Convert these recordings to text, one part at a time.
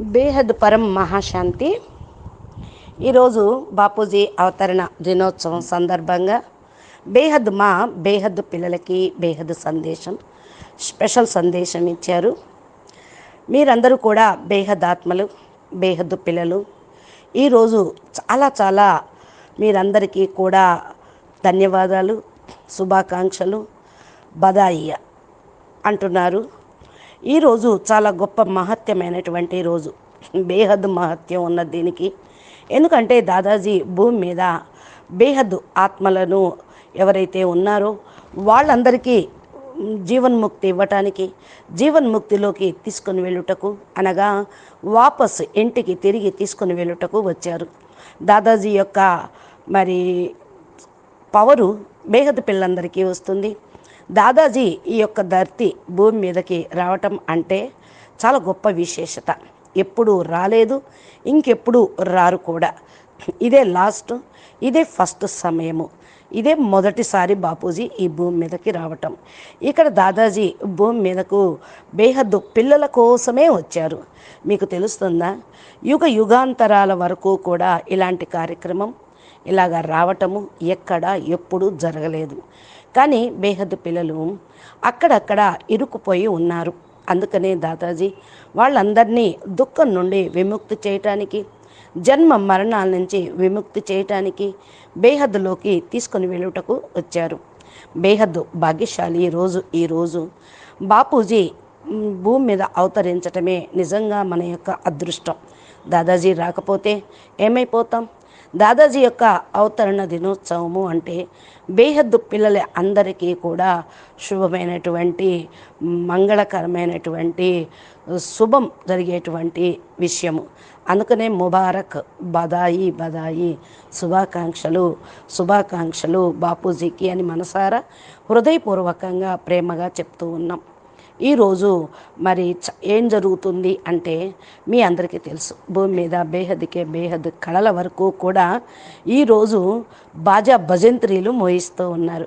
బేహద్ పరం మహాశాంతి. ఈరోజు బాపూజీ అవతరణ దినోత్సవం సందర్భంగా బేహద్ మా బేహద్ పిల్లలకి బేహద్ సందేశం స్పెషల్ సందేశం ఇచ్చారు. మీరందరూ కూడా బేహద్ ఆత్మలు బేహద్ పిల్లలు. ఈరోజు చాలా చాలా మీరందరికీ కూడా ధన్యవాదాలు శుభాకాంక్షలు. బదాయి అంటున్నారు. ఈరోజు చాలా గొప్ప మహత్యమైనటువంటి రోజు. బేహద్ మహత్యం ఉన్న దీనికి. ఎందుకంటే దాదాజీ భూమి మీద బేహద్ ఆత్మలను ఎవరైతే ఉన్నారో వాళ్ళందరికీ జీవన్ముక్తి ఇవ్వటానికి జీవన్ముక్తిలోకి తీసుకుని వెళ్ళుటకు అనగా వాపస్ ఇంటికి తిరిగి తీసుకొని వెళ్ళుటకు వచ్చారు. దాదాజీ యొక్క మరి పవరు బేహద్ పిల్లందరికీ వస్తుంది. దాదాజీ ఈ యొక్క ధర్తి భూమి మీదకి రావటం అంటే చాలా గొప్ప విశేషత. ఎప్పుడూ రాలేదు ఇంకెప్పుడు రారు కూడా. ఇదే లాస్ట్ ఇదే ఫస్ట్ సమయము. ఇదే మొదటిసారి బాపూజీ ఈ భూమి మీదకి రావటం. ఇక్కడ దాదాజీ భూమి మీదకు బేహద్దు పిల్లల కోసమే వచ్చారు. మీకు తెలుస్తుందా? యుగ యుగాంతరాల వరకు కూడా ఇలాంటి కార్యక్రమం ఇలాగ రావటము ఎక్కడ ఎప్పుడు జరగలేదు. కానీ బేహద్దు పిల్లలు అక్కడక్కడ ఇరుక్కుపోయి ఉన్నారు. అందుకనే దాదాజీ వాళ్ళందరినీ దుఃఖం నుండి విముక్తి చేయటానికి జన్మ మరణాల నుంచి విముక్తి చేయటానికి బేహద్లోకి తీసుకొని వెళ్ళుటకు వచ్చారు. బేహద్దు భాగ్యశాలి రోజు ఈరోజు బాపూజీ భూమి మీద అవతరించటమే నిజంగా మన యొక్క అదృష్టం. దాదాజీ రాకపోతే ఏమైపోతాం? దాదాజీ యొక్క అవతరణ దినోత్సవము అంటే బేహద్దు పిల్లల అందరికీ కూడా శుభమైనటువంటి మంగళకరమైనటువంటి శుభం జరిగేటువంటి విషయము. అందుకనే ముబారక్ బదాయి బదాయి శుభాకాంక్షలు శుభాకాంక్షలు బాపూజీకి అని మనసారా హృదయపూర్వకంగా ప్రేమగా చెప్తూ ఉన్నాం. ఈరోజు మరి చ- ఏం జరుగుతుంది అంటే మీ అందరికీ తెలుసు. భూమి మీద బేహద్కే బేహద్ కళల వరకు కూడా ఈరోజు బాజా భజంత్రీలు మోయిస్తూ ఉన్నారు.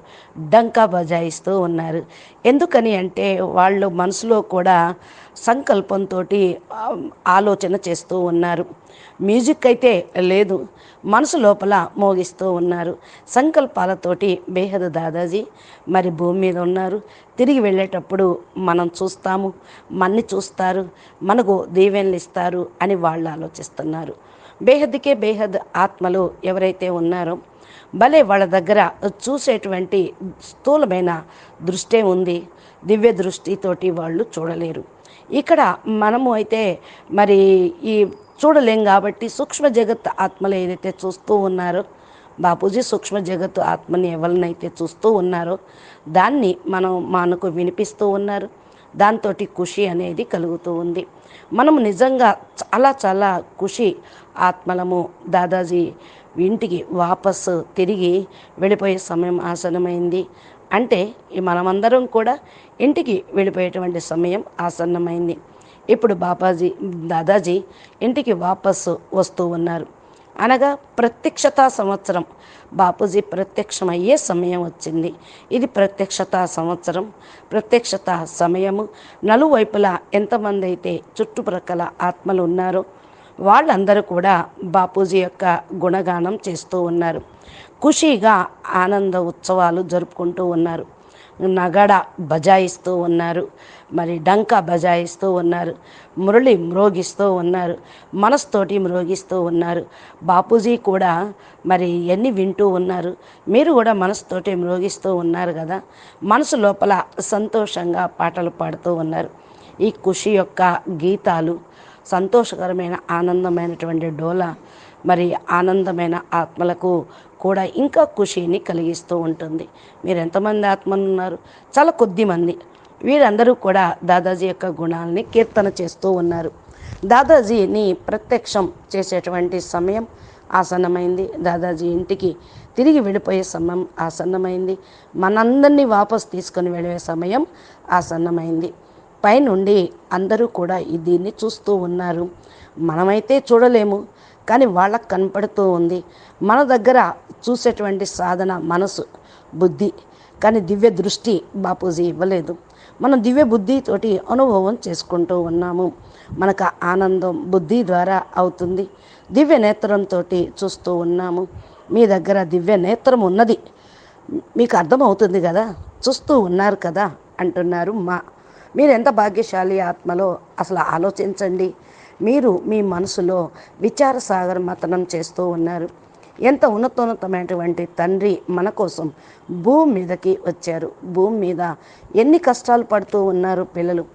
డంకా బజాయిస్తూ ఉన్నారు. ఎందుకని అంటే వాళ్ళు మనసులో కూడా సంకల్పంతో ఆలోచన చేస్తూ ఉన్నారు. మ్యూజిక్ అయితే లేదు. మనసు లోపల మోగిస్తూ ఉన్నారు. సంకల్పాలతోటి బేహద్ దాదాజీ మరి భూమి మీద ఉన్నారు. తిరిగి వెళ్ళేటప్పుడు మనం చూస్తాము మన్ని చూస్తారు మనకు దీవెనలు ఇస్తారు అని వాళ్ళు ఆలోచిస్తున్నారు. బేహద్కే బేహద్ ఆత్మలు ఎవరైతే ఉన్నారో భలే వాళ్ళ దగ్గర చూసేటువంటి స్థూలమైన దృష్టే ఉంది దివ్య దృష్టితోటి వాళ్ళు చూడలేరు. ఇక్కడ మనము అయితే మరి ఈ చూడలేం కాబట్టి సూక్ష్మ జగత్ ఆత్మలు ఏదైతే చూస్తూ ఉన్నారో బాపూజీ సూక్ష్మ జగత్తు ఆత్మని ఎవరినైతే చూస్తూ ఉన్నారో దాన్ని మనం మనకు వినిపిస్తూ ఉన్నారు. దాంతో ఖుషి అనేది కలుగుతూ ఉంది. మనం నిజంగా చాలా చాలా ఖుషి ఆత్మలము దాదాజీ ఇంటికి వాపసు తిరిగి వెళ్ళిపోయే సమయం ఆసనమైంది అంటే ఈ మనమందరం కూడా ఇంటికి వెళ్ళిపోయేటువంటి సమయం ఆసన్నమైంది. ఇప్పుడు బాబాజీ దాదాజీ ఇంటికి వాపసు వస్తూ ఉన్నారు. అనగా ప్రత్యక్షతా సంవత్సరం. బాపూజీ ప్రత్యక్షమయ్యే సమయం వచ్చింది. ఇది ప్రత్యక్షతా సంవత్సరం. ప్రత్యక్షత సమయము. నలువైపులా ఎంతమంది అయితే చుట్టుప్రక్కల ఆత్మలు ఉన్నారో వాళ్ళందరూ కూడా బాపూజీ యొక్క గుణగానం చేస్తూ ఉన్నారు. ఖుషీగా ఆనంద ఉత్సవాలు జరుపుకుంటూ ఉన్నారు. నగడ బజాయిస్తూ ఉన్నారు. మరి డంక బజాయిస్తూ ఉన్నారు. మురళి మ్రోగిస్తూ ఉన్నారు. మనస్తోటి మ్రోగిస్తూ ఉన్నారు. బాపూజీ కూడా మరి ఎన్ని వింటూ ఉన్నారు. మీరు కూడా మనసుతోటి మ్రోగిస్తూ ఉన్నారు కదా. మనసు లోపల సంతోషంగా పాటలు పాడుతూ ఉన్నారు. ఈ ఖుషి యొక్క గీతాలు సంతోషకరమైన ఆనందమైనటువంటి డోల మరి ఆనందమైన ఆత్మలకు కూడా ఇంకా ఖుషిని కలిగిస్తూ ఉంటుంది. మీరు ఎంతమంది ఆత్మలు ఉన్నారు చాలా కొద్ది మంది వీరందరూ కూడా దాదాజీ యొక్క గుణాలని కీర్తన చేస్తూ ఉన్నారు. దాదాజీని ప్రత్యక్షం చేసేటువంటి సమయం ఆసన్నమైంది. దాదాజీ ఇంటికి తిరిగి వెళ్ళిపోయే సమయం ఆసన్నమైంది. మనందరినీ వాపస్ తీసుకొని వెళ్ళే సమయం ఆసన్నమైంది. పైనుండి అందరూ కూడా దీన్ని చూస్తూ ఉన్నారు. మనమైతే చూడలేము కానీ వాళ్ళకు కనపడుతూ ఉంది. మన దగ్గర చూసేటువంటి సాధన మనసు బుద్ధి కానీ దివ్య దృష్టి బాపూజీ ఇవ్వలేదు. మనం దివ్య బుద్ధితోటి అనుభవం చేసుకుంటూ ఉన్నాము. మనకు ఆనందం బుద్ధి ద్వారా అవుతుంది. దివ్య నేత్రంతో చూస్తూ ఉన్నాము. మీ దగ్గర దివ్య నేత్రం ఉన్నది. మీకు అర్థమవుతుంది కదా? చూస్తూ ఉన్నారు కదా? అంటున్నారు మా మీరు ఎంత భాగ్యశాలి ఆత్మలో? అసలు ఆలోచించండి. మీరు మీ మనసులో విచార సాగర మతనం చేస్తూ ఉన్నారు. ఎంత ఉన్నతోన్నతమైనటువంటి తండ్రి మన కోసం భూమి మీదకి వచ్చారు. భూమి మీద ఎన్ని కష్టాలు పడుతూ ఉన్నారు పిల్లలు.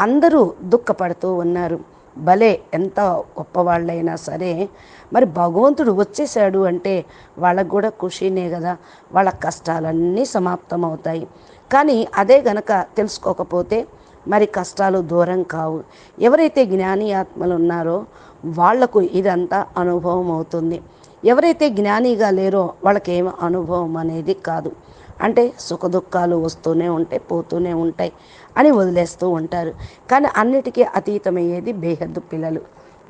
అందరూ దుఃఖపడుతూ ఉన్నారు. భలే ఎంత గొప్పవాళ్ళైనా సరే మరి భగవంతుడు వచ్చేసాడు అంటే వాళ్ళకు కూడా ఖుషీనే కదా. వాళ్ళ కష్టాలన్నీ సమాప్తం అవుతాయి కానీ అదే గనక తెలుసుకోకపోతే మరి కష్టాలు దూరం కావు. ఎవరైతే జ్ఞాని ఆత్మలు ఉన్నారో వాళ్ళకు ఇదంతా అనుభవం అవుతుంది. ఎవరైతే జ్ఞానిగా లేరో వాళ్ళకేం అనుభవం అనేది కాదు. అంటే సుఖ దుఃఖాలు వస్తూనే ఉంటాయి పోతూనే ఉంటాయి అని వదిలేస్తూ ఉంటారు. కానీ అన్నిటికీ అతీతమయ్యేది బేహద్దు పిల్లలు.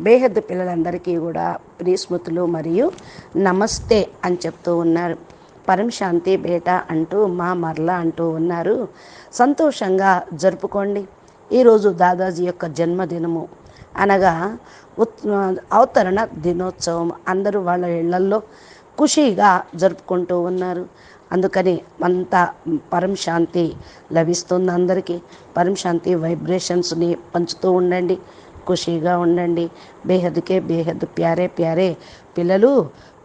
బేహద్దు పిల్లలందరికీ కూడా ప్రియస్మృతులు మరియు నమస్తే అని చెప్తూ ఉన్నారు. పరం శాంతి బేట అంటూ మా మరలా అంటూ ఉన్నారు. సంతోషంగా జరుపుకోండి. ఈరోజు దాదాజీ యొక్క జన్మదినము. అనగా ఉత్ అవతరణ దినోత్సవం. అందరూ వాళ్ళ ఇళ్ళల్లో ఖుషీగా జరుపుకుంటూ ఉన్నారు. అందుకని అంత పరం శాంతి లభిస్తుంది అందరికీ. పరం శాంతి వైబ్రేషన్స్ని పంచుతూ ఉండండి. ఖుషీగా ఉండండి. బేహద్కే బేహద్ ప్యారే ప్యారే పిల్లలు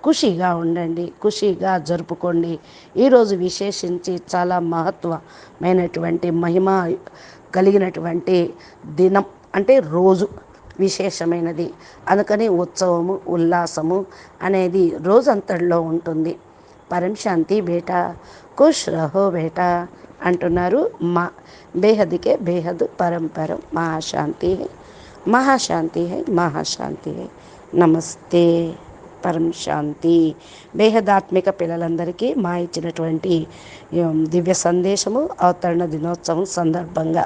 ఖుషీగా ఉండండి ఖుషీగా జరుపుకోండి. ఈరోజు విశేషించి చాలా మహత్వమైనటువంటి మహిమ కలిగినటువంటి దినం అంటే రోజు విశేషమైనది. అందుకని ఉత్సవము ఉల్లాసము అనేది రోజంతటిలో ఉంటుంది. పరం శాంతి బేటా ఖుష్ రహో బేటా అంటున్నారు మా బేహద్కే బేహద్ పరంపరం మహాశాంతి మహాశాంతి మహాశాంతి నమస్తే. పరం శాంతి. బేహదాత్మిక పిల్లలందరికీ మా ఇచ్చినటువంటి దివ్య సందేశము అవతరణ దినోత్సవం సందర్భంగా.